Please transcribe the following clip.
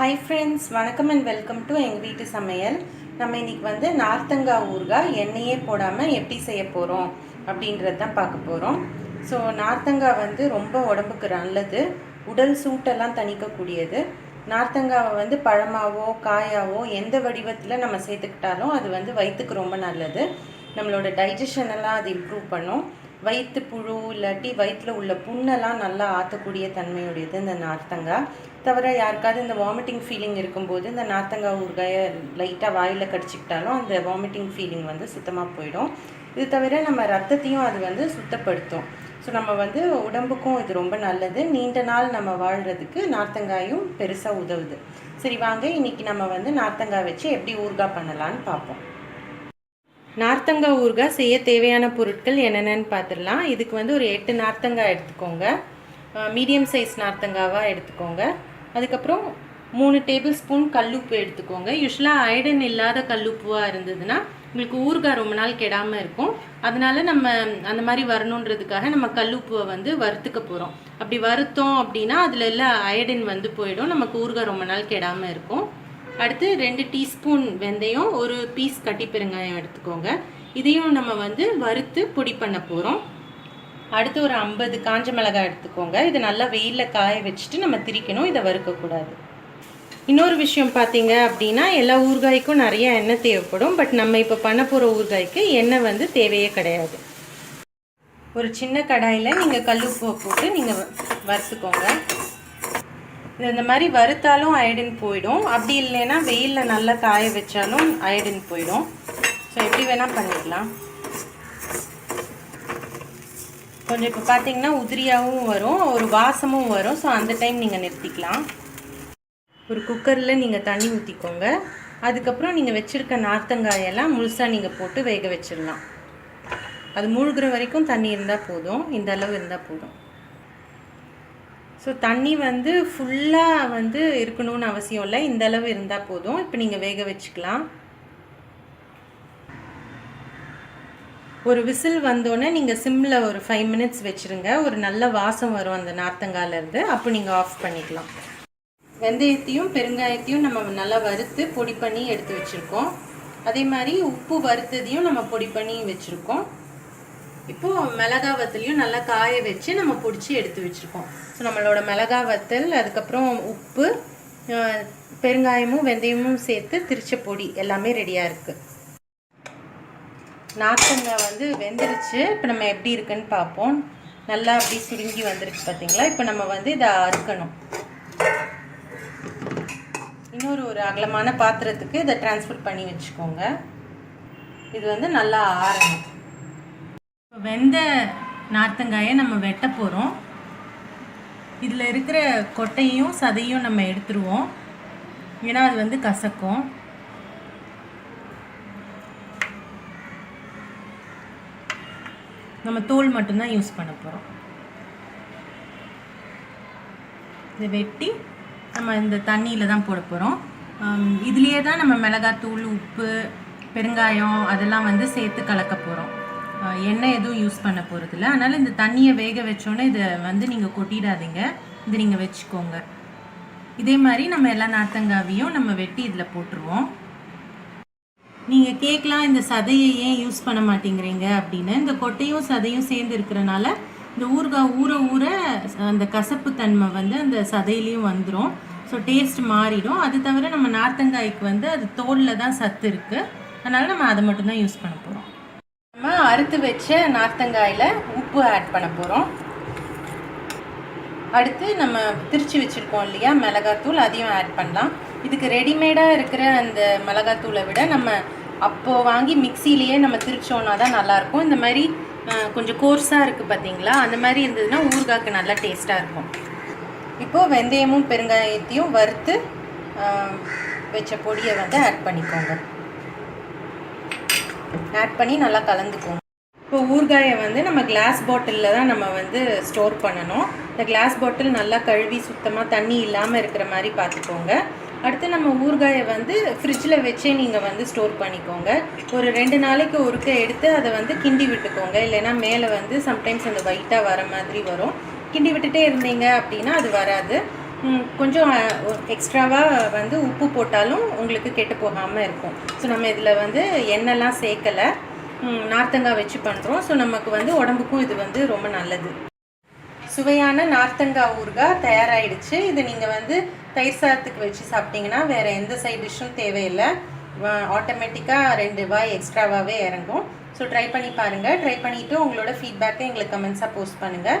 Hi friends வணக்கம் and welcome to எங்கள் வீட்டு சமையல். நம்ம இன்னைக்கு வந்து நார்த்தங்காய் ஊறுகாய் எண்ணெயே போடாமல் எப்படி செய்ய போகிறோம் அப்படின்றது தான் பார்க்க போகிறோம் ஸோ நார்த்தங்காய் வந்து ரொம்ப உடம்புக்கு நல்லது. உடல் சூட்டெல்லாம் தணிக்கக்கூடியது. நார்த்தங்காவை வந்து பழமாவோ காயாவோ எந்த வடிவத்தில் நம்ம சேர்த்துக்கிட்டாலும் அது வந்து வயிற்றுக்கு ரொம்ப நல்லது. நம்மளோட டைஜஷனெல்லாம் அது இம்ப்ரூவ் பண்ணும். வயிற்று புழு இல்லாட்டி வயிற்றில் உள்ள புண்ணெல்லாம் நல்லா ஆற்றக்கூடிய தன்மையுடையது இந்த நார்த்தங்காய் தவிர யாருக்காவது இந்த வாமிட்டிங் ஃபீலிங் இருக்கும்போது இந்த நார்த்தங்காய் ஊறுகாயை லைட்டாக வாயில் கடிச்சிக்கிட்டாலும் அந்த வாமிட்டிங் ஃபீலிங் வந்து சுத்தமாக போயிடும். இது தவிர நம்ம ரத்தத்தையும் அது வந்து சுத்தப்படுத்தும். ஸோ நம்ம வந்து உடம்புக்கும் இது ரொம்ப நல்லது. நீண்ட நாள் நம்ம வாழ்கிறதுக்கு நார்த்தங்காயும் பெருசாக உதவுது. சரி வாங்க இன்னைக்கு நம்ம வந்து நார்த்தங்காய் வச்சு எப்படி ஊறுகாய் பண்ணலான்னு பார்ப்போம். நார்த்தங்காய் ஊறுகாய் செய்ய தேவையான பொருட்கள் என்னென்னு பார்த்துடலாம். இதுக்கு வந்து ஒரு எட்டு நார்த்தங்காய் எடுத்துக்கோங்க. மீடியம் சைஸ் நார்த்தங்காவாக எடுத்துக்கோங்க. அதுக்கப்புறம் மூணு டேபிள் ஸ்பூன் கல்லுப்பு எடுத்துக்கோங்க. யூஸ்வலாக அயடன் இல்லாத கல்லுப்புவாக இருந்ததுன்னா உங்களுக்கு ஊறுகாய் ரொம்ப நாள் கெடாமல் இருக்கும். அதனால் நம்ம அந்த மாதிரி வரணுன்றதுக்காக நம்ம கல்லுப்புவை வந்து வறுத்துக்க போகிறோம் அப்படி வறுத்தோம் அப்படின்னா அதில் எல்லாம் அயடின் வந்து போயிடும். நமக்கு ஊறுகாய் ரொம்ப நாள் கெடாமல் இருக்கும். அடுத்து ரெண்டு டீஸ்பூன் வெந்தயம் ஒரு பீஸ் கட்டி பெருங்காயம் எடுத்துக்கோங்க. இதையும் நம்ம வந்து வறுத்து பொடி பண்ண போகிறோம் அடுத்து ஒரு ஐம்பது காஞ்ச மிளகாய் எடுத்துக்கோங்க. இது நல்லா வெயிலில் காய வச்சுட்டு நம்ம திரிக்கணும் இதை வறுக்கக்கூடாது இன்னொரு விஷயம் பார்த்தீங்க அப்படின்னா எல்லா ஊறுகாய்க்கும் நிறைய எண்ணெய் தேவைப்படும். பட் நம்ம இப்போ பண்ண போகிற ஊறுகாய்க்கு எண்ணெய் வந்து தேவையே கிடையாது. ஒரு சின்ன கடாயில் நீங்கள் கல்லுப்பு போட்டு நீங்கள் வறுத்துக்கோங்க. இந்த மாதிரி வறுத்தாலும் அயடின் போயிடும். அப்படி இல்லைன்னா வெயிலில் நல்லா காய வச்சாலும் அயடின் போயிடும். ஸோ எப்படி வேணால் பண்ணிக்கலாம். கொஞ்சம் இப்போ பார்த்தீங்கன்னா உதிரியாகவும் வரும் ஒரு வாசமும் வரும். ஸோ அந்த டைம் நீங்கள் நிறுத்திக்கலாம். ஒரு குக்கரில் நீங்கள் தண்ணி ஊற்றிக்கோங்க அதுக்கப்புறம் நீங்கள் வச்சுருக்க நார்த்தங்காயெல்லாம் முழுசாக நீங்கள் போட்டு வேக வச்சிடலாம். அது மூழ்கிற வரைக்கும் தண்ணி இருந்தால் போதும். இந்த அளவு இருந்தால் போதும். ஸோ தண்ணி வந்து ஃபுல்லாக வந்து இருக்கணும்னு அவசியம் இல்லை. இந்த அளவு இருந்தால் போதும். இப்போ நீங்கள் வேக வச்சுக்கலாம். ஒரு விசில் வந்தோடனே நீங்கள் சிம்மில் ஒரு ஃபைவ் மினிட்ஸ் வச்சுருங்க. ஒரு நல்ல வாசம் வரும் அந்த நார்த்தங்காலேருந்து அப்போ நீங்கள் ஆஃப் பண்ணிக்கலாம். வெந்தயத்தையும் பெருங்காயத்தையும் நம்ம நல்லா வறுத்து பொடி பண்ணி எடுத்து வச்சுருக்கோம். அதே மாதிரி உப்பு வறுத்ததையும் நம்ம பொடி பண்ணி வச்சுருக்கோம். இப்போது மிளகா வத்தலையும் நல்லா காய வச்சு நம்ம பிடிச்சி எடுத்து வச்சுருக்கோம். ஸோ நம்மளோட மிளகா வத்தல் அதுக்கப்புறம் உப்பு பெருங்காயமும் வெந்தயமும் சேர்த்து திரிச்ச பொடி எல்லாமே ரெடியாக இருக்குது நார்த்தங்காய் வந்து வெந்துருச்சு. இப்போ நம்ம எப்படி இருக்குன்னு பார்ப்போம். நல்லா அப்படி சுருங்கி வந்துருச்சு பார்த்தீங்களா? இப்போ நம்ம வந்து இதை அறுக்கணும். இன்னொரு ஒரு அகலமான பாத்திரத்துக்கு இதை டிரான்ஸ்ஃபர் பண்ணி வச்சுக்கோங்க. இது வந்து நல்லா ஆறணும். வெந்த நார்த்தங்காயை நம்ம வெட்ட போகிறோம் இதில் இருக்கிற கொட்டையும் சதையும் நம்ம எடுத்துருவோம். ஏன்னா அது வந்து கசக்கும். நம்ம தோல் மட்டும்தான் யூஸ் பண்ண போகிறோம் இதை வெட்டி நம்ம இந்த தண்ணியில் தான் போட போகிறோம் இதுலேயே தான் நம்ம மிளகாத்தூள் உப்பு பெருங்காயம் அதெல்லாம் வந்து சேர்த்து கலக்க போகிறோம் எண்ணெய் எதுவும் யூஸ் பண்ண போகிறதில்ல அதனால் இந்த தண்ணியை வேக வச்சோன்னே இதை வந்து நீங்கள் கொட்டிடாதீங்க. இதை நீங்கள் வச்சுக்கோங்க. இதே மாதிரி நம்ம எல்லா நார்த்தங்காவையும் நம்ம வெட்டி இதில் போட்டுருவோம். நீங்கள் கேட்கலாம் இந்த சதையை ஏன் யூஸ் பண்ண மாட்டேங்கிறீங்க அப்படின்னு. இந்த கொட்டையும் சதையும் சேர்ந்து இருக்கிறனால இந்த ஊறுகாய் ஊற ஊற அந்த கசப்பு தன்மை வந்து அந்த சதையிலையும் வந்துடும் ஸோ டேஸ்ட் மாறிடும். அது தவிர நம்ம நார்த்தங்காய்க்கு வந்து அது தோலில் தான் சத்து இருக்குது அதனால் நம்ம அதை மட்டும்தான் யூஸ் பண்ண போகிறோம் நம்ம அறுத்து வச்ச நார்த்தங்காயில் உப்பு ஆட் பண்ண போகிறோம் அடுத்து நம்ம திரிச்சு வச்சுருக்கோம் இல்லையா மிளகாத்தூள் அதையும் ஆட் பண்ணலாம். இதுக்கு ரெடிமேடாக இருக்கிற அந்த மிளகாத்தூளை விட நம்ம அப்போது வாங்கி மிக்சிலேயே நம்ம திரிச்சோன்னா தான் நல்லாயிருக்கும். இந்த மாதிரி கொஞ்சம் கோர்ஸாக இருக்குது பார்த்தீங்களா அந்த மாதிரி இருந்ததுன்னா ஊறுகாய்க்கு நல்லா டேஸ்ட்டாக இருக்கும். இப்போது வெந்தயமும் பெருங்காயத்தையும் வறுத்து வச்ச பொடியை வந்து ஆட் பண்ணிக்கோங்க. ஆட் பண்ணி நல்லா கலந்துக்கோங்க இப்போ ஊறுகாயை வந்து நம்ம கிளாஸ் பாட்டிலில் தான் நம்ம வந்து ஸ்டோர் பண்ணணும். இந்த கிளாஸ் பாட்டில் நல்லா கழுவி சுத்தமாக தண்ணி இல்லாமல் இருக்கிற மாதிரி பார்த்துக்கோங்க. அடுத்து நம்ம ஊறுகாயை வந்து ஃப்ரிட்ஜில் வச்சே நீங்கள் வந்து ஸ்டோர் பண்ணிக்கோங்க. ஒரு ரெண்டு நாளைக்கு ஒருக்க எடுத்து அதை வந்து கிண்டி விட்டுக்கோங்க. இல்லைன்னா மேலே வந்து சம்டைம்ஸ் அந்த ஒயிட்டாக வர மாதிரி வரும். கிண்டி விட்டுட்டே இருந்தீங்க அப்படின்னா அது வராது. கொஞ்சம் எக்ஸ்ட்ராவாக வந்து உப்பு போட்டாலும் உங்களுக்கு கெட்டு போகாமல் இருக்கும். ஸோ நம்ம இதில் வந்து எண்ணெய்லாம் சேர்க்கலை. நார்த்தங்காய் வச்சு பண்ணுறோம் ஸோ நமக்கு வந்து உடம்புக்கும் இது வந்து ரொம்ப நல்லது. சுவையான நார்த்தங்காய் ஊறுகாய் தயாராகிடுச்சு இதை நீங்கள் வந்து தயிர் சாதத்துக்கு வச்சு சாப்பிட்டீங்கன்னா வேறு எந்த சைட் டிஷ்ஷும் தேவையில்லை. ஆட்டோமேட்டிக்காக ரெண்டு வாய் எக்ஸ்ட்ராவாகவே இறங்கும். ஸோ ட்ரை பண்ணி பாருங்கள் ட்ரை பண்ணிவிட்டு உங்களோட ஃபீட்பேக்கை எங்களுக்கு கமெண்ட்ஸாக போஸ்ட் பண்ணுங்கள்